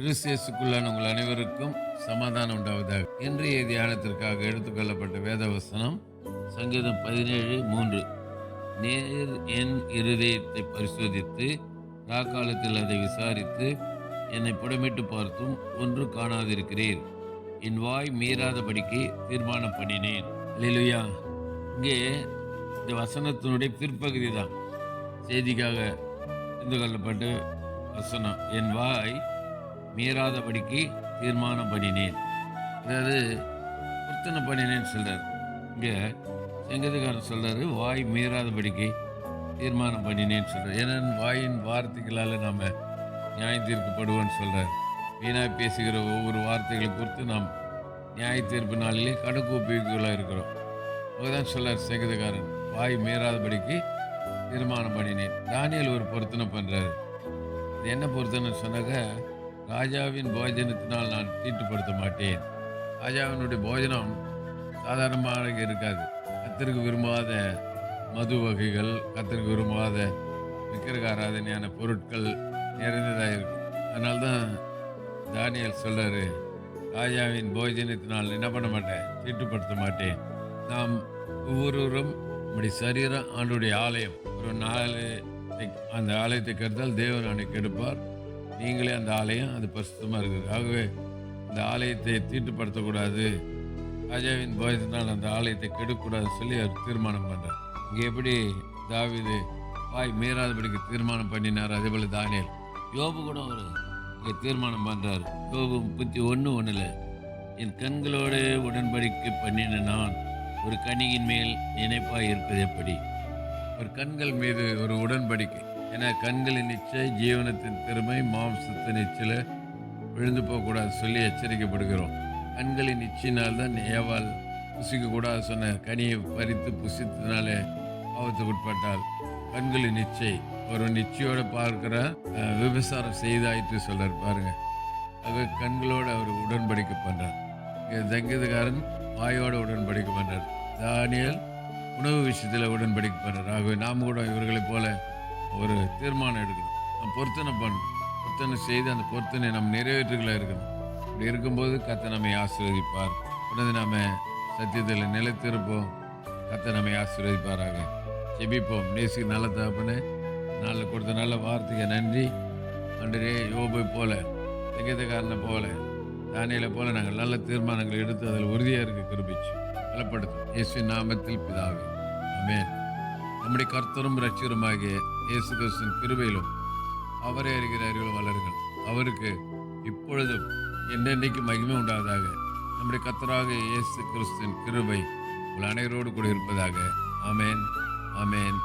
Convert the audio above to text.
கிறிஸ்தியசுக்குள்ளான உங்கள் அனைவருக்கும் சமாதானம் உண்டாவதாக. இன்றைய தியானத்திற்காக எடுத்துக்கொள்ளப்பட்ட வேத வசனம் சங்கீதம் பதினேழு மூன்று. நேர் என் இருதயத்தை பரிசோதித்து ராக்காலத்தில் அதை விசாரித்து என்னை புடமிட்டு பார்த்தும் ஒன்று காணாதிருக்கிறீர். என் வாய் மீறாதபடிக்கு தீர்மானம் பண்ணினேன். அல்லேலூயா இங்கே இந்த வசனத்தினுடைய பிற்பகுதி தான். செய்திக்காக தெரிந்து கொள்ளப்பட்ட வசனம். என் வாய் மீறாதபடிக்கு தீர்மானம் பண்ணினேன் அதாவது பொருத்தனை பண்ணினேன்னு சொல்கிறார் இங்கே செங்கதுக்காரன் சொல்கிறார் வாய் மீறாதபடிக்கு தீர்மானம் பண்ணினேன்னு சொல்கிறார் ஏன்னா வாயின் வார்த்தைகளால் நாம் நியாய தீர்க்கப்படுவோன்னு சொல்கிறார் வீணாக பேசுகிற ஒவ்வொரு வார்த்தைகளை குறித்து நாம் நியாய தீர்ப்பு நாளிலே கணக்கு ஒப்புவிக்கலாக இருக்கிறோம். அதுதான் சொல்கிறார் செங்கதுக்காரன் வாய் மீறாதபடிக்கு தீர்மானம் பண்ணினேன். தானியல் ஒரு பொருத்தனை பண்ணுறாரு இது என்ன பொருத்தனை சொன்னாக்க ராஜாவின் போஜனத்தினால் நான் தீட்டுப்படுத்த மாட்டேன். ராஜாவினுடைய போஜனம் சாதாரணமாக இருக்காது. கத்தருக்கு விரும்பாத மது வகைகள் கத்தருக்கு விரும்பாத விக்கிரக ஆராதனையான பொருட்கள் நிறைந்ததாக இருக்கும். அதனால தான் தானியல் சொல்கிறார் ராஜாவின் போஜனத்தினால் என்ன பண்ண மாட்டேன்? தீட்டுப்படுத்த மாட்டேன். நாம் ஒவ்வொருவரும் நம்முடைய சரீரம் ஆண்டுடைய ஆலயம். ஒரு நாலு அந்த ஆலயத்தை கெடுத்தால் தேவன் அன்னைக்கு எடுப்பார். நீங்களே அந்த ஆலயம் அது பரிசுத்தமாக இருக்குது. ஆகவே இந்த ஆலயத்தை தீட்டுப்படுத்தக்கூடாது. ராஜாவின் போயத்தினால் அந்த ஆலயத்தை கெடுக்கக்கூடாதுன்னு சொல்லி அவர் தீர்மானம் பண்ணுறார் இங்கே எப்படி தாவிது வாய் மீறாதபடிக்கு தீர்மானம் பண்ணினார்? அதே போல் தானியல். யோபு கூட ஒரு இங்கே தீர்மானம் பண்ணுறார் யோபு முப்பத்தி ஒன்று ஒன்றில் என் கண்களோடு உடன்படிக்கை பண்ணின நான் ஒரு கனியின் மேல் நினைப்பாக இருப்பது எப்படி? ஒரு கண்கள் மீது ஒரு உடன்படிக்கை. ஏன்னா கண்களின் நிச்சய ஜீவனத்தின் திறமை மாம்சத்தின் நிச்சயில் விழுந்து போகக்கூடாது சொல்லி எச்சரிக்கப்படுகிறோம். கண்களின் நிச்சயினால் தான் ஏவாள் புசிக்க சொன்ன கனியை பறித்து புசித்தனாலே பாவத்துக்கு உட்பட்டால் கண்களின் நிச்சை. ஒரு நிச்சயோட பார்க்கிற விவசாரம் விபசாரம் செய்தாயிற்று சொல்றாரு. பாருங்க. ஆக கண்களோடு அவர் உடன்படிக்கை பண்ணுறார் தங்கீதக்காரன் சங்கீதக்காரன் வாயோட உடன்படிக்கை பண்ணுறார் தானியல் உணவு விஷயத்தில் உடன்படிக்கை பண்ணுறார் ஆகவே நாம் கூட இவர்களைப் போல ஒரு தீர்மானம் எடுக்கணும். நாம் பொருத்தனை பண்ணணும். பொருத்தனை செய்து அந்த பொருத்தனை நம் நிறைவேற்றுகளை இருக்கணும் அப்படி இருக்கும்போது கத்தை நம்மை ஆசீர்வதிப்பார். உடனே நாம் சத்தியத்தில் நிலைத்திருப்போம். கத்தை நம்மை ஆசீர்வதிப்பாராக. ஜெபிப்போம். நேசி நல்ல தகப்பனே நாளில் கொடுத்த நல்ல வார்த்தைக்கு நன்றி. அன்றே யோபை போல தங்கத்தக்காரனை போல தானியில போல நாங்கள் நல்ல தீர்மானங்கள் எடுத்து அதில் உறுதியாக இருக்க கிருபிச்சு. பலப்படுத்தும். இயேசு நாமத்தில் பிதாவே. அமேன் நம்முடைய கர்த்தரும் ரட்சகருமாகிய இயேசு கிறிஸ்தின் கிருபையிலும் அவரே அறிகிற அறிவிலும் வளருங்கள். அவருக்கு இப்பொழுதும் என்னென்னைக்கு மகிமை உண்டாவதாக நம்முடைய கர்த்தராக இயேசு கிறிஸ்தின் கிருபை உங்கள் அனைவரோடு கூட இருப்பதாக. அமேன் அமேன்